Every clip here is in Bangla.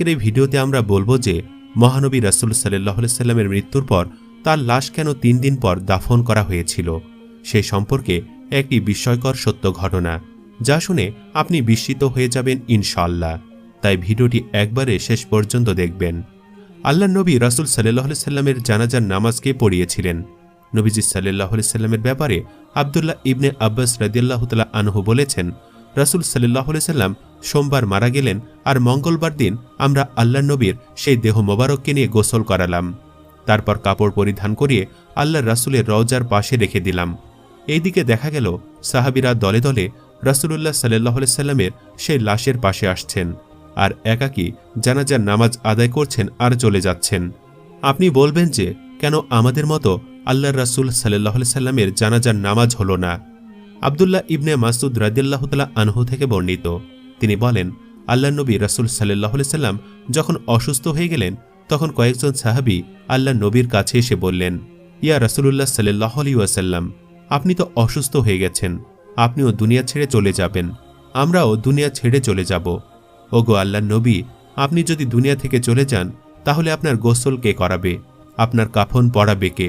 আজকের এই ভিডিওতে আমরা বলব যে, মহানবী রাসুল সাল্লাহ সাল্লামের মৃত্যুর পর তার লাশ কেন তিন দিন পর দাফন করা হয়েছিল? সেই সম্পর্কে একটি বিস্ময়কর সত্য ঘটনা, যা শুনে আপনি বিস্মিত হয়ে যাবেন ইনশাল্লাহ তাই ভিডিওটি একবারে শেষ পর্যন্ত দেখবেন। আল্লাহ নবী রাসুল সাল্লাহ সাল্লামের জানাজার নামাজকে পড়িয়েছিলেন। নবীজি সাল্লাহ সাল্লামের ব্যাপারে আবদুল্লাহ ইবনে আব্বাস রাদিয়াল্লাহ তালা আনহু বলেছেন রাসুল সাল্লাহ সাল্লাম সোমবার মারা গেলেন আর মঙ্গলবার দিন আমরা আল্লাহ নবীর সেই দেহ মোবারককে নিয়ে গোসল করালাম। তারপর কাপড় পরিধান করিয়ে আল্লাহ রাসুলের রওজার পাশে রেখে দিলাম। এইদিকে দেখা গেল, সাহাবিরা দলে দলে রাসুলুল্লাহ সাল্লাহ সাল্লামের সেই লাশের পাশে আসছেন আর একাকী জানাজার নামাজ আদায় করছেন আর চলে যাচ্ছেন। আপনি বলবেন যে, কেন আমাদের মতো আল্লাহ রাসুল সাল্লাহ সাল্লামের জানাজার নামাজ হল না? আবদুল্লাহ ইবনে মাসুদ তালা আনহু থেকে বর্ণিত। তিনি বলেন আল্লাহ নবী রাসুল সাল্লাহ সাল্লাম যখন অসুস্থ হয়ে গেলেন, তখন কয়েকজন সাহাবি আল্লাহ নবীর কাছে এসে বললেন, ইয়া রাসুলুল্লাহ সাল্লাহ আলী আপনি তো অসুস্থ হয়ে গেছেন, আপনিও দুনিয়া ছেড়ে চলে যাবেন, আমরাও দুনিয়া ছেড়ে চলে যাব। ওগো আল্লাহ নবী, আপনি যদি দুনিয়া থেকে চলে যান, তাহলে আপনার গোসল কে করাবে? আপনার কাফন পড়াবে কে?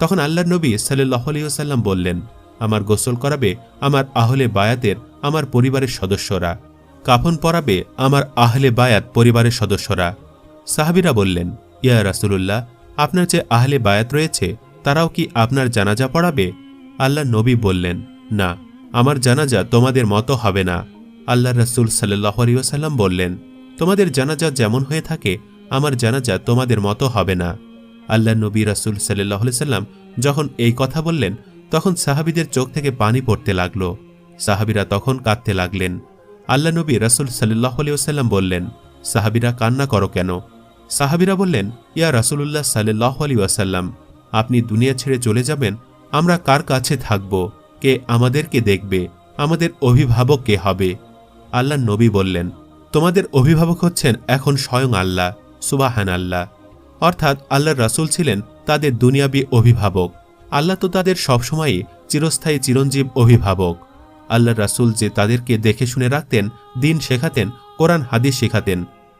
তখন আল্লাহ নবী সাল্লাহ আলিয়াল্লাম বললেন আমার গোসল করাবে আমার আহলে বায়াতের, আমার পরিবারের সদস্যরা। কাফন পরাবে আমার আহলে বায়াত পরিবারের সদস্যরা। সাহাবিরা বললেন, ইয়া রাসুলুল্লাহ, আপনার যে আহলে বায়াত রয়েছে, তারাও কি আপনার জানাজা পড়াবে? আল্লাহ নবী বললেন, না, আমার জানাজা তোমাদের মতো হবে না। আল্লাহ রসুল সাল্লাহ বললেন, তোমাদের জানাজা যেমন হয়ে থাকে, আমার জানাজা তোমাদের মতো হবে না। আল্লাহ নবী রাসুল সাল্লাহ সাল্লাম যখন এই কথা বললেন তখন সাহাবিদের চোখ থেকে পানি পড়তে লাগল। সাহাবিরা তখন কাঁদতে লাগলেন। আল্লাহ নবী রাসুল সাল্লাহ আলিয়াল্লাম বললেন, সাহাবিরা কান্না করো কেন? সাহাবিরা বললেন, ইয়া রাসুলুল্লাহ সাল্লাহ আলী ওয়াসাল্লাম, আপনি দুনিয়া ছেড়ে চলে যাবেন, আমরা কার কাছে থাকব? কে আমাদেরকে দেখবে? আমাদের অভিভাবক কে হবে? আল্লাহ নবী বললেন, তোমাদের অভিভাবক হচ্ছেন এখন স্বয়ং আল্লাহ সুবাহান আল্লাহ অর্থাৎ আল্লাহর রাসুল ছিলেন তাদের দুনিয়াবী অভিভাবক। আল্লাহ তো তাদের সবসময়ই চিরস্থায়ী চিরঞ্জীব অভিভাবক। আল্লাহ রাসুল যে তাদেরকে দেখে শুনে রাখতেন, দিন শেখাতেন, কোরআন, হাদিস শেখাতেন।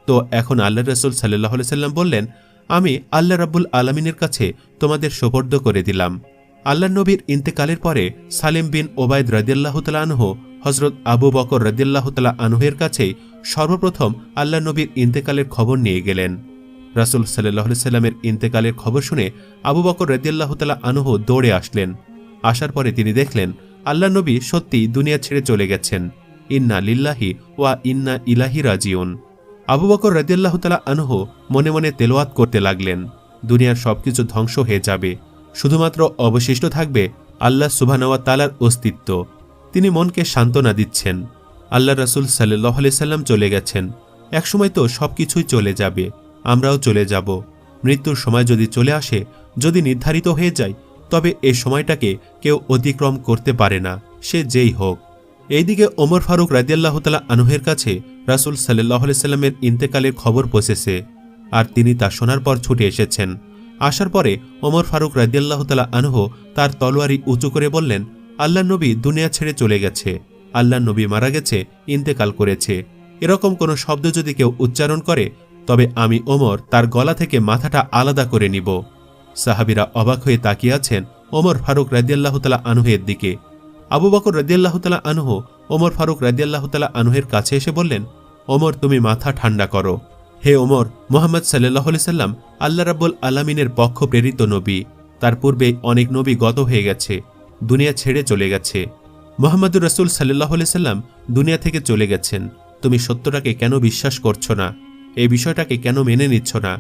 তো এখন আল্লাহ রসুল সাল্লাহ সাল্লাম বললেন, আমি আল্লাহ রাব্বুল আলমিনের কাছে তোমাদের সোপর্দ করে দিলাম। আল্লাহ নবীর ইন্তেকালের পরে সালেম বিন ওবায়দ রদিয়াল্লাহ আনহ হজরত আবু বকর রদিয়াল্লাহ তালা আনহের কাছেই সর্বপ্রথম আল্লাহ নবীর ইন্তেকালের খবর নিয়ে গেলেন। রাসুল সাল্লাহ সাল্লামের ইন্তেকালের খবর শুনে আবু বকর রদিয়াল্লাহ তালা আনহ দৌড়ে আসলেন। আসার পরে তিনি দেখলেন, আল্লাহ নবী সত্যি দুনিয়া ছেড়ে চলে গেছেন। ইন্না লিল্লাহি ওয়া ইন্না ইলাহি রাজিউন। আবু বকর রদিয়াল্লাহ তালা আনহ মনে মনে তেলোয়াত করতে লাগলেন, দুনিয়ার সবকিছু ধ্বংস হয়ে যাবে। শুধুমাত্র অবশিষ্ট থাকবে আল্লাহ সুবাহানওয়া তালার অস্তিত্ব। তিনি মনকে সান্ত্বনা দিচ্ছেন। আল্লাহ রাসুল সাল্লাহ সাল্লাম চলে গেছেন। একসময় তো সব কিছুই চলে যাবে। আমরাও চলে যাব। মৃত্যুর সময় যদি চলে আসে, যদি নির্ধারিত হয়ে যায়, তবে এই সময়টাকে কেউ অতিক্রম করতে পারে না, সে যেই হোক। এইদিকে ওমর ফারুক রাজিয়াল্লাহ তালা আনুহের কাছে রাসুল সাল্লাহ সাল্লামের ইন্তেকালের খবর পৌঁছেছে, আর তিনি তা শোনার পর ছুটে এসেছেন। আসার পরে ওমর ফারুক রাজিয়াল্লাহ তালা আনহ তার তলোয়ারি উঁচু করে বললেন আল্লাহ নবী দুনিয়া ছেড়ে চলে গেছে। আল্লাহ নবী মারা গেছে, ইন্তেকাল করেছে। এরকম কোনো শব্দ যদি কেউ উচ্চারণ করে তবে আমি ওমর তার গলা থেকে মাথাটা আলাদা করে নিব। সাহাবিরা অবাক হয়ে তাকিয়ে আছেন ওমর ফারুক রাজিয়াল্লাহ তালা আনহের দিকে। আবু বকর রাজিয়াল্লাহ তালা আনহ ওমর ফারুক রাজিয়াল্লাহ তালা আনহের কাছে এসে বললেন, ওমর, তুমি মাথা ঠান্ডা করো। হে ওমর, মোহাম্মদ সাল্লাহ সাল্লাম আল্লাহ রাব্বুল আলামিনের পক্ষ প্রেরিত নবী। তার পূর্বে অনেক নবী গত হয়ে গেছে, দুনিয়া ছেড়ে চলে গেছে। মোহাম্মদুর রসুল সাল্লাহ সাল্লাম দুনিয়া থেকে চলে গেছেন। তুমি সত্যটাকে কেন বিশ্বাস করছ না? এই বিষয়টাকে কেন মেনে নিচ্ছ না?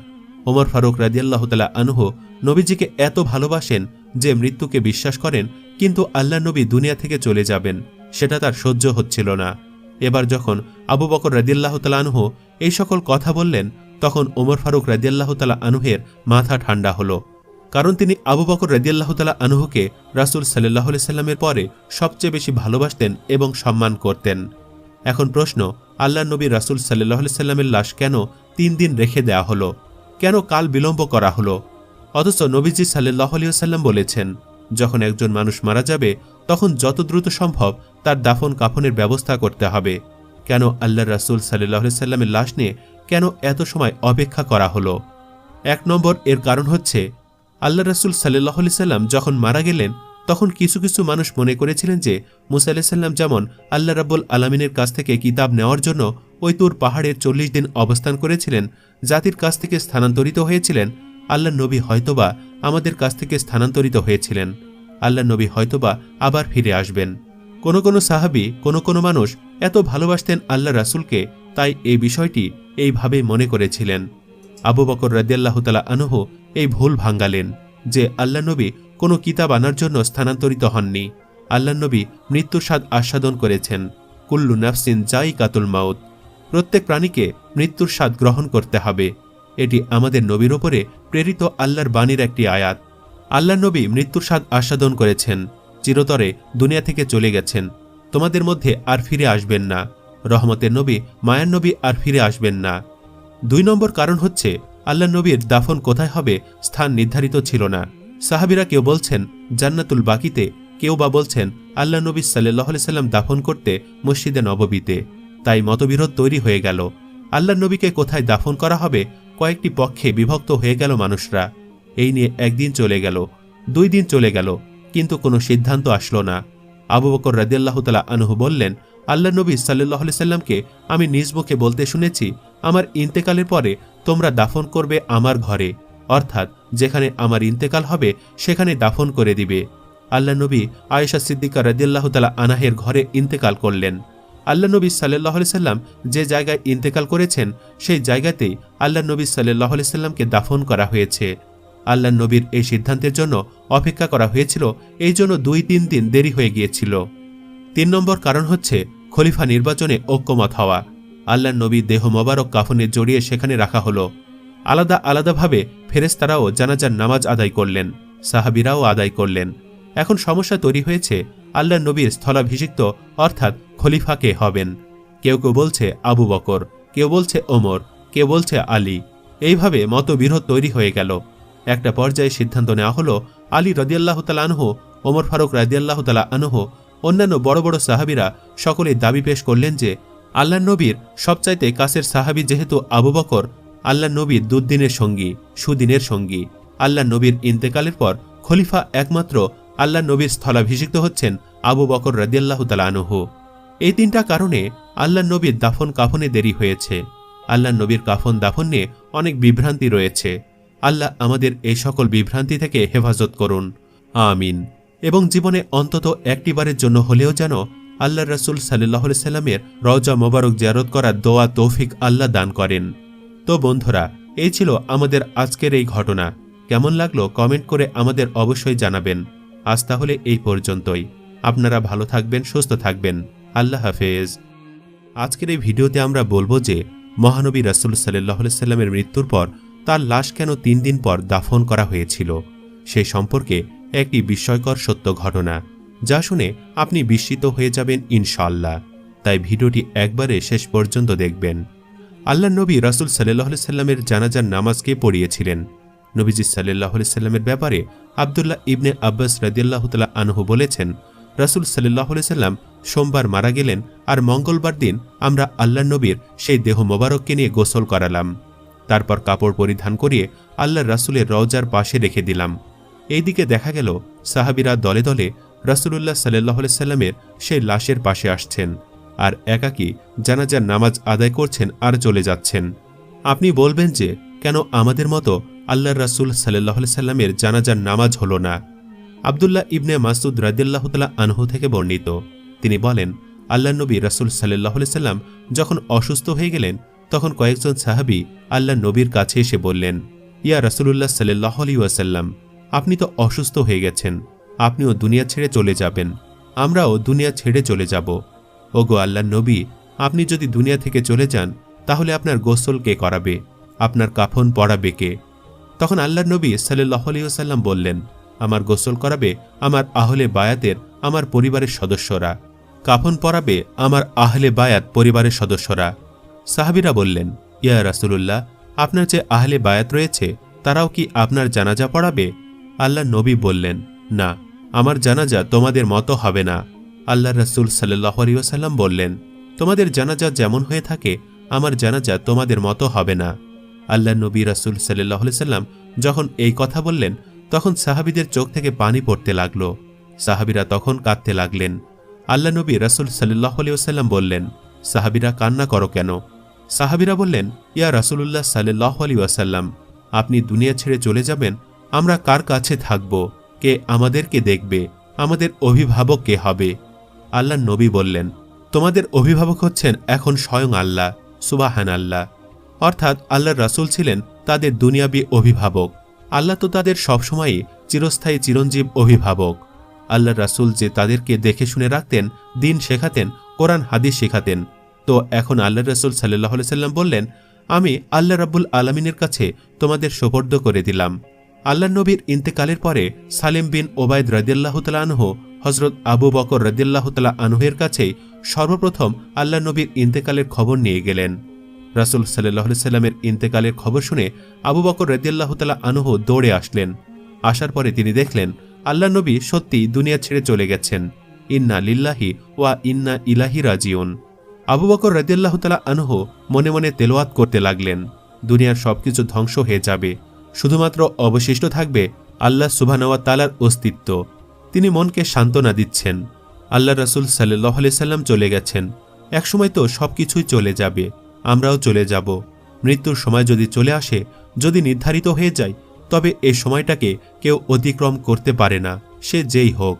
ওমর ফারুক রাজিয়াল্লাহ তালা আনহ নবীজিকে এত ভালোবাসেন যে মৃত্যুকে বিশ্বাস করেন, কিন্তু আল্লাহ নবী দুনিয়া থেকে চলে যাবেন, সেটা তার সহ্য হচ্ছিল না। এবার যখন আবু বকর রাজিয়াল্লাহ তালা আনহ এই সকল কথা বললেন, তখন ওমর ফারুক রাজিয়াল্লাহ তালা আনুহের মাথা ঠান্ডা হলো। কারণ তিনি আবু বকর রাজিয়াল্লাহ তালা আনুহকে রাসুল সাল্লাহ সাল্লামের পরে সবচেয়ে বেশি ভালোবাসতেন এবং সম্মান করতেন। এখন প্রশ্ন আল্লাহ নবী রাসুল সাল্লাহ সাল্লামের লাশ কেন তিন দিন রেখে দেয়া হলো? কেন কাল বিলম্ব করা হলো? অথচ নবীজি সাল্লাহ সাল্লাম বলেছেন, যখন একজন মানুষ মারা যাবে, তখন যত দ্রুত সম্ভব তার দাফন কাফনের ব্যবস্থা করতে হবে। কেন আল্লাহ রাসুল সাল্লাহ সাল্লামের লাশ নিয়ে কেন এত সময় অপেক্ষা করা হলো? এক নম্বর এর কারণ হচ্ছে আল্লাহ রাসুল সাল্লাহ সাল্লাম যখন মারা গেলেন তখন কিছু কিছু মানুষ মনে করেছিলেন যে মুসা সাল্লাম যেমন আল্লাহ রাব্বুল আলমিনের কাছ থেকে কিতাব নেওয়ার জন্য ওই তুর পাহাড়ের চল্লিশ দিন অবস্থান করেছিলেন, জাতির কাছ থেকে স্থানান্তরিত হয়েছিলেন আল্লাহ নবী হয়তোবা আমাদের কাছ থেকে স্থানান্তরিত হয়েছিলেন আল্লাহ নবী হয়তোবা আবার ফিরে আসবেন। কোনো কোনো সাহাবি, কোনো কোনো মানুষ এত ভালোবাসতেন আল্লাহ রাসুলকে, তাই এই বিষয়টি এইভাবে মনে করেছিলেন। আবু বকর রাদিয়াল্লাহ তালা আনহু এই ভুল ভাঙ্গালেন যে আল্লাহ নবী কোনো কিতাব আনার জন্য স্থানান্তরিত হননি। আল্লাহ নবী মৃত্যুর স্বাদ আস্বাদন করেছেন। কুল্লু নাফসিন যাই কাতুল মাউত। প্রত্যেক প্রাণীকে মৃত্যুর স্বাদ গ্রহণ করতে হবে। এটি আমাদের নবীর ওপরে প্রেরিত আল্লাহর বাণীর একটি আয়াত। আল্লাহ নবী মৃত্যুর স্বাদ আস্বাদন করেছেন। চিরতরে দুনিয়া থেকে চলে গেছেন। তোমাদের মধ্যে আর ফিরে আসবেন না। রহমতের নবী, মায়ার নবী আর ফিরে আসবেন না। দুই নম্বর কারণ হচ্ছে আল্লাহ নবীর দাফন কোথায় হবে স্থান নির্ধারিত ছিল না। সাহাবিরা কেউ বলছেন, জান্নাতুল বাকিতে কেউ বা বলছেন, আল্লাহ নবী সাল্লাহ সাল্লাম দাফন করতে মসজিদে নববীতে তাই মতবিরোধ তৈরি হয়ে গেল। আল্লাহ নবীকে কোথায় দাফন করা হবে, কয়েকটি পক্ষে বিভক্ত হয়ে গেল মানুষরা। এই নিয়ে একদিন চলে গেল, দুই দিন চলে গেল, কিন্তু কোনো সিদ্ধান্ত আসলো না। আবু বকর রাদিয়াল্লাহ তালা আনহু বললেন, আল্লাহ নবী সাল্লাহ সাল্লামকে আমি নিজ মুখে বলতে শুনেছি আমার ইন্তেকালের পরে তোমরা দাফন করবে আমার ঘরে। অর্থাৎ, যেখানে আমার ইন্তেকাল হবে, সেখানে দাফন করে দিবে। আল্লাহ নবী আয়েশা সিদ্দিকা রাদিয়াল্লাহ তালা আনাহের ঘরে ইন্তেকাল করলেন। আল্লাহ নবী সাল্লাহ সাল্লাম যে জায়গায় ইন্তেকাল করেছেন, সেই জায়গাতেই আল্লাহ নবী সাল্লাহ সাল্লামকে দাফন করা হয়েছে। আল্লাহ নবীর এই সিদ্ধান্তের জন্য অপেক্ষা করা হয়েছিল, এই জন্য দুই তিন দিন দেরি হয়ে গিয়েছিল। তিন নম্বর কারণ হচ্ছে খলিফা নির্বাচনে ঐক্যমত হওয়া। আল্লাহ নবীর দেহ মোবারক কাফনে জড়িয়ে সেখানে রাখা হলো। আলাদা আলাদাভাবে ফেরেস্তারাও জানাজার নামাজ আদায় করলেন, সাহাবিরাও আদায় করলেন। এখন সমস্যা তৈরি হয়েছে আল্লাহ নবীর স্থলাভিষিক্ত, অর্থাৎ খলিফা কে হবেন। কেউ কেউ বলছে আবু বকর, কেউ বলছে ওমর, কেউ বলছে আলী। এইভাবে মতবিরোধ তৈরি হয়ে গেল। একটা পর্যায়ে সিদ্ধান্ত নেওয়া হলো, আলী রদিয়াল্লাহ তালা আনহু, ওমর ফারুক রাদিয়াল্লাহ তালা আনহু, অন্যান্য বড় বড় সাহাবিরা সকলেই দাবি পেশ করলেন যে আল্লাহ নবীর সবচাইতে কাছের সাহাবি যেহেতু আবু বকর, আল্লাহ নবীর দুদিনের সঙ্গী, সুদিনের সঙ্গী। আল্লাহ নবীর ইন্তেকালের পর খলিফা একমাত্র আল্লাহ নবীর স্থলাভিষিক্ত হচ্ছেন আবু বকর রাদিয়াল্লাহ তালা আনহু। এই তিনটা কারণে আল্লাহ নবীর দাফন কাফনে দেরি হয়েছে। আল্লাহ নবীর কাফন দাফন নিয়ে অনেক বিভ্রান্তি রয়েছে। আল্লাহ আমাদের এই সকল বিভ্রান্তি থেকে হেফাজত করুন। আমিন। এবং জীবনে অন্তত একটিবারের জন্য হলেও যেন আল্লাহ রসুল সাল্লাহ সাল্লামের রওজা মোবারক জিয়ারত করার দোয়া তৌফিক আল্লাহ দান করেন। তো বন্ধুরা, এই ছিল আমাদের আজকের এই ঘটনা। কেমন লাগল কমেন্ট করে আমাদের অবশ্যই জানাবেন। আজ তাহলে এই পর্যন্তই। আপনারা ভালো থাকবেন, সুস্থ থাকবেন। আল্লাহ হাফেজ। আজকের এই ভিডিওতে আমরা বলব যে, মহানবী রাসুল সাল্লাহ সাল্লামের মৃত্যুর পর তার লাশ কেন তিন দিন পর দাফন করা হয়েছিল? সেই সম্পর্কে একটি বিস্ময়কর সত্য ঘটনা। যা শুনে আপনি বিস্মিত হয়ে যাবেন ইনশাল্লাহ তাই ভিডিওটি একবারে শেষ পর্যন্ত দেখবেন। আল্লাহ নবী রাসুল সাল্লাহ সাল্লামের জানাজার নামাজকে পড়িয়েছিলেন। নবীজি সাল্লাহ সাল্লামের ব্যাপারে আবদুল্লাহ ইবনে আব্বাস রাদিয়াল্লাহ আনহু বলেছেন, রাসুল সাল্লাহ সাল্লাম সোমবার মারা গেলেন আর মঙ্গলবার দিন আমরা আল্লাহ নবীর সেই দেহ মোবারককে নিয়ে গোসল করালাম। তারপর কাপড় পরিধান করিয়ে আল্লাহ রাসুলের রওজার পাশে রেখে দিলাম। এইদিকে দেখা গেল সাহাবিরা দলে দলে রাসুলুল্লাহ সাল্লাহ সাল্লামের সেই লাশের পাশে আসছেন আর একাকী জানাজার নামাজ আদায় করছেন আর চলে যাচ্ছেন। আপনি বলবেন যে, কেন আমাদের মতো আল্লাহ রাসুল সাল্লাহ সাল্লামের জানাজার নামাজ হল না? আবদুল্লাহ ইবনে মাসুদ তালা আনহু থেকে বর্ণিত। তিনি বলেন আল্লাহ নবী রাসুল সাল্লাহ সাল্লাম যখন অসুস্থ হয়ে গেলেন, তখন কয়েকজন সাহাবি আল্লাহ নবীর কাছে এসে বললেন, ইয়া রাসুলুল্লাহ সাল্লাহ আলী ওয়াসাল্লাম, আপনি তো অসুস্থ হয়ে গেছেন। আপনিও দুনিয়া ছেড়ে চলে যাবেন। আমরাও দুনিয়া ছেড়ে চলে যাব। ওগো আল্লাহ নবী, আপনি যদি দুনিয়া থেকে চলে যান, তাহলে আপনার গোসল কে করাবে? আপনার কাফন পড়াবে কে? তখন আল্লাহ নবী সাল্লাহ বললেন, আমার গোসল করাবে আমার আহলে বায়াতের, আমার পরিবারের সদস্যরা। কাফন পরাবে আমার আহলে বায়াত পরিবারের সদস্যরা। সাহাবিরা বললেন, ইয়া রাসুলুল্লাহ, আপনার যে আহলে বায়াত রয়েছে, তারাও কি আপনার জানাজা পড়াবে? আল্লাহ নবী বললেন, না। আমার জানাজা তোমাদের মতো হবে না। আল্লাহ রসুল সাল্লাহ আলিয়াল্লাম বললেন, তোমাদের জানাজা যেমন হয়ে থাকে, আমার জানাজা তোমাদের মতো হবে না। আল্লাহ নবী রাসুল সাল্লাহ সাল্লাম যখন এই কথা বললেন, তখন সাহাবিদের চোখ থেকে পানি পড়তে লাগল। সাহাবিরা তখন কাঁদতে লাগলেন। আল্লাহ নবী রাসুল সাল্লাহ সাল্লাম বললেন, সাহাবিরা কান্না করো কেন? সাহাবিরা বললেন, ইয়া রাসুলুল্লাহ সাল্লাহ আলী ওয়াসাল্লাম, আপনি দুনিয়া ছেড়ে চলে যাবেন, আমরা কার কাছে থাকব? কে আমাদেরকে দেখবে, আমাদের অভিভাবক কে হবে? আল্লাহ নবী বললেন, তোমাদের অভিভাবক হচ্ছেন এখন স্বয়ং আল্লাহ সুবাহান আল্লাহ অর্থাৎ আল্লাহর রাসূল ছিলেন তাদের দুনিয়াবি অভিভাবক। আল্লাহ তো তাদের সবসময়ই চিরস্থায়ী চিরঞ্জীব অভিভাবক। আল্লাহর রাসূল যে তাদেরকে দেখে শুনে রাখতেন, দিন শেখাতেন, কোরআন, হাদিস শেখাতেন। তো এখন আল্লাহ রসুল সাল্লাহ সাল্লাম বললেন, আমি আল্লাহ রাব্বুল আলমিনের কাছে তোমাদের সোপর্দ করে দিলাম। আল্লাহ নবীর ইন্তেকালের পরে সালেম বিন ওবায়দ রদিয়াল্লাহ তালা আনহ হজরত আবু বকর রদিয়াল্লাহ তালা আনহের কাছেই সর্বপ্রথম আল্লাহ নবীর ইন্তেকালের খবর নিয়ে গেলেন। রাসুল সাল্লাহ সাল্লামের ইন্তেকালের খবর শুনে আবু বকর রদিয়াল্লাহ তালা আনহ দৌড়ে আসলেন। আসার পরে তিনি দেখলেন, আল্লাহ নবী সত্যি দুনিয়া ছেড়ে চলে গেছেন। ইন্না লিল্লাহি ওয়া ইন্না ইলাহি রাজিউন। আবু বকর রদিয়াল্লাহ তালা আনহ মনে মনে তেলোয়াত করতে লাগলেন। দুনিয়ার সবকিছু ধ্বংস হয়ে যাবে। শুধুমাত্র অবশিষ্ট থাকবে আল্লাহ সুবাহানওয়া তালার অস্তিত্ব। তিনি মনকে সান্ত্বনা দিচ্ছেন। আল্লাহ রাসুল সাল্লাহ সাল্লাম চলে গেছেন। একসময় তো সবকিছুই চলে যাবে, আমরাও চলে যাব। মৃত্যুর সময় যদি চলে আসে, যদি নির্ধারিত হয়ে যায়, তবে এই সময়টাকে কেউ অতিক্রম করতে পারে না, সে যেই হোক।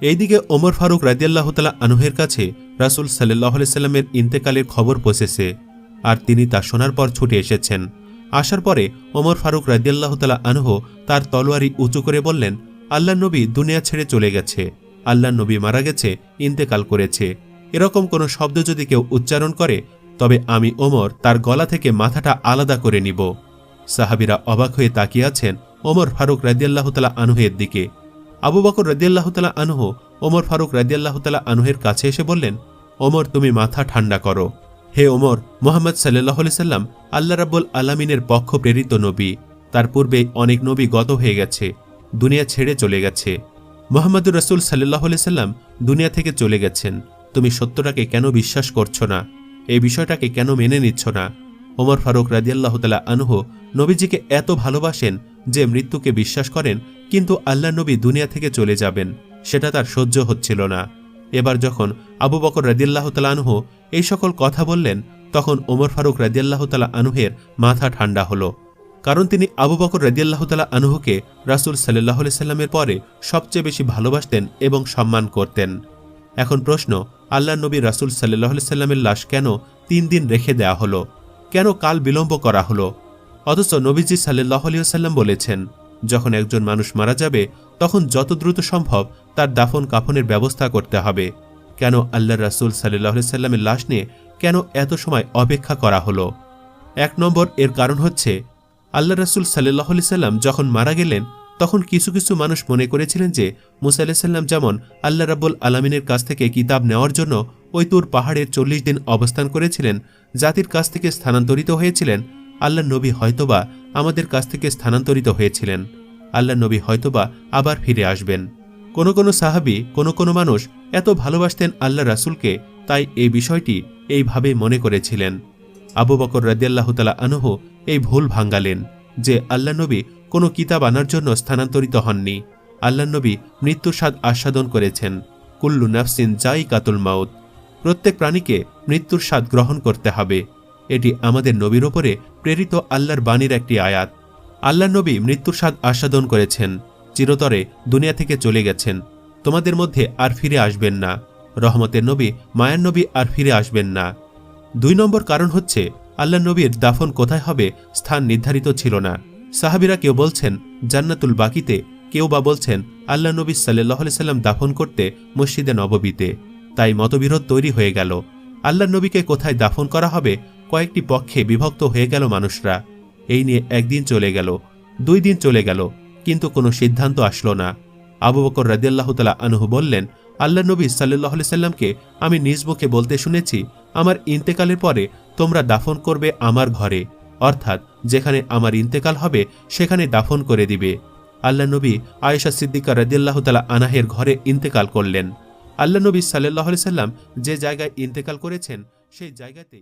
এইদিকে ওমর ফারুক রাজিয়াল্লাহ তালা আনুহের কাছে রাসুল সাল্লাহ সাল্লামের ইন্তেকালের খবর পৌঁছেছে, আর তিনি তা শোনার পর ছুটে এসেছেন। আসার পরে ওমর ফারুক রাজিয়াল্লাহ তালা আনহ তার তলোয়ারি উঁচু করে বললেন আল্লাহ নবী দুনিয়া ছেড়ে চলে গেছে। আল্লাহ নবী মারা গেছে, ইন্তেকাল করেছে। এরকম কোনো শব্দ যদি কেউ উচ্চারণ করে, তবে আমি ওমর তার গলা থেকে মাথাটা আলাদা করে নিব। সাহাবিরা অবাক হয়ে তাকিয়ে আছেন ওমর ফারুক রাজিয়াল্লাহ তালা আনহের দিকে। আবু বকর রাজিয়াল্লাহ তালা আনহ ওমর ফারুক রাজিয়াল্লাহ তালা আনহের কাছে এসে বললেন, ওমর, তুমি মাথা ঠান্ডা করো। হে ওমর, মোহাম্মদ সাল্লাহ সাল্লাম আল্লাহ রাব্বুল আলামিনের পক্ষ প্রেরিত নবী। তার পূর্বে অনেক নবী গত হয়ে গেছে, দুনিয়া ছেড়ে চলে গেছে। মোহাম্মদুর রসুল সাল্লাহ সাল্লাম দুনিয়া থেকে চলে গেছেন। তুমি সত্যটাকে কেন বিশ্বাস করছ না? এই বিষয়টাকে কেন মেনে নিচ্ছ না? ওমর ফারুক রাজিয়াল্লাহ তালা আনহ নবীজিকে এত ভালোবাসেন যে মৃত্যুকে বিশ্বাস করেন, কিন্তু আল্লাহ নবী দুনিয়া থেকে চলে যাবেন। সেটা তার সহ্য হচ্ছিল না। এবার যখন আবু বকর রাজিয়াল্লাহ তালা আনহ এই সকল কথা বললেন, তখন ওমর ফারুক রাজিয়াল্লাহ তালা আনুহের মাথা ঠান্ডা হলো। কারণ তিনি আবু বকর রাজিয়াল্লাহ তালা আনুহকে রাসুল সাল্লাহ সাল্লামের পরে সবচেয়ে বেশি ভালোবাসতেন এবং সম্মান করতেন। এখন প্রশ্ন আল্লাহ নবী রাসুল সাল্লাহ সাল্লামের লাশ কেন তিন দিন রেখে দেয়া হলো? কেন কাল বিলম্ব করা হলো? অথচ নবীজি সাল্লাহ সাল্লাম বলেছেন, যখন একজন মানুষ মারা যাবে, তখন যত দ্রুত সম্ভব তার দাফন কাফনের ব্যবস্থা করতে হবে। কেন আল্লাহ রাসুল সাল্লাহ সাল্লামের লাশ নিয়ে কেন এত সময় অপেক্ষা করা হলো? এক নম্বর এর কারণ হচ্ছে আল্লাহ রাসুল সাল্লাহ সাল্লাম যখন মারা গেলেন, তখন কিছু কিছু মানুষ মনে করেছিলেন যে, মুসা সাল্লাম যেমন আল্লাহ রাব্বুল আলমিনের কাছ থেকে কিতাব নেওয়ার জন্য ওই তুর পাহাড়ে চল্লিশ দিন অবস্থান করেছিলেন, জাতির কাছ থেকে স্থানান্তরিত হয়েছিলেন আল্লাহ নবী হয়তোবা আমাদের কাছ থেকে স্থানান্তরিত হয়েছিলেন আল্লাহ নবী হয়তোবা আবার ফিরে আসবেন। কোনো কোনো সাহাবি, কোনো কোনো মানুষ এত ভালোবাসতেন আল্লাহ রাসুলকে, তাই এই বিষয়টি এইভাবে মনে করেছিলেন। আবু বকর রাদিয়াল্লাহ তালা আনহ এই ভুল ভাঙ্গালেন যে আল্লাহ নবী কোনো কিতাব আনার জন্য স্থানান্তরিত হননি। আল্লাহ নবী মৃত্যুর স্বাদ আস্বাদন করেছেন। কুল্লু নাফসিন যাই কাতুল মাউত। প্রত্যেক প্রাণীকে মৃত্যুর স্বাদ গ্রহণ করতে হবে। এটি আমাদের নবীর ওপরে প্রেরিত আল্লাহর বাণীর একটি আয়াত। আল্লাহ নবী মৃত্যুর স্বাদ আস্বাদন করেছেন। চিরতরে দুনিয়া থেকে চলে গেছেন। তোমাদের মধ্যে আর ফিরে আসবেন না। রহমতের নবী, মায়ার নবী আর ফিরে আসবেন না। দুই নম্বর কারণ হচ্ছে, আল্লাহ নবীর দাফন কোথায় হবে স্থান নির্ধারিত ছিল না। সাহাবিরা কেউ বলছেন, জান্নাতুল বাকিতে কেউ বা বলছেন, আল্লাহ নবী সাল্লাহ সাল্লাম দাফন করতে মসজিদে নববীতে তাই মতবিরোধ তৈরি হয়ে গেল। আল্লাহ নবীকে কোথায় দাফন করা হবে, কয়েকটি পক্ষে বিভক্ত হয়ে গেল মানুষরা। এই নিয়ে একদিন চলে গেল, দুই দিন চলে গেল। কিন্তু কোনো সিদ্ধান্ত আসলো না। আবু বকর রাদিয়াল্লাহ তালা আনহু বললেন আল্লাহ নবী সাল্লাহ সাল্লামকে আমি নিজ মুখে বলতে শুনেছি, আমার ইন্তেকালের পরে তোমরা দাফন করবে আমার ঘরে। অর্থাৎ যেখানে আমার ইন্তেকাল হবে, সেখানে দাফন করে দিবে। আল্লাহ নবী আয়েশা সিদ্দিকা রদিয়াল্লাহ তালা আনাহের ঘরে ইন্তেকাল করলেন। আল্লাহ নবী সাল্লাহ সাল্লাম যে জায়গায় ইন্তেকাল করেছেন, সেই জায়গাতে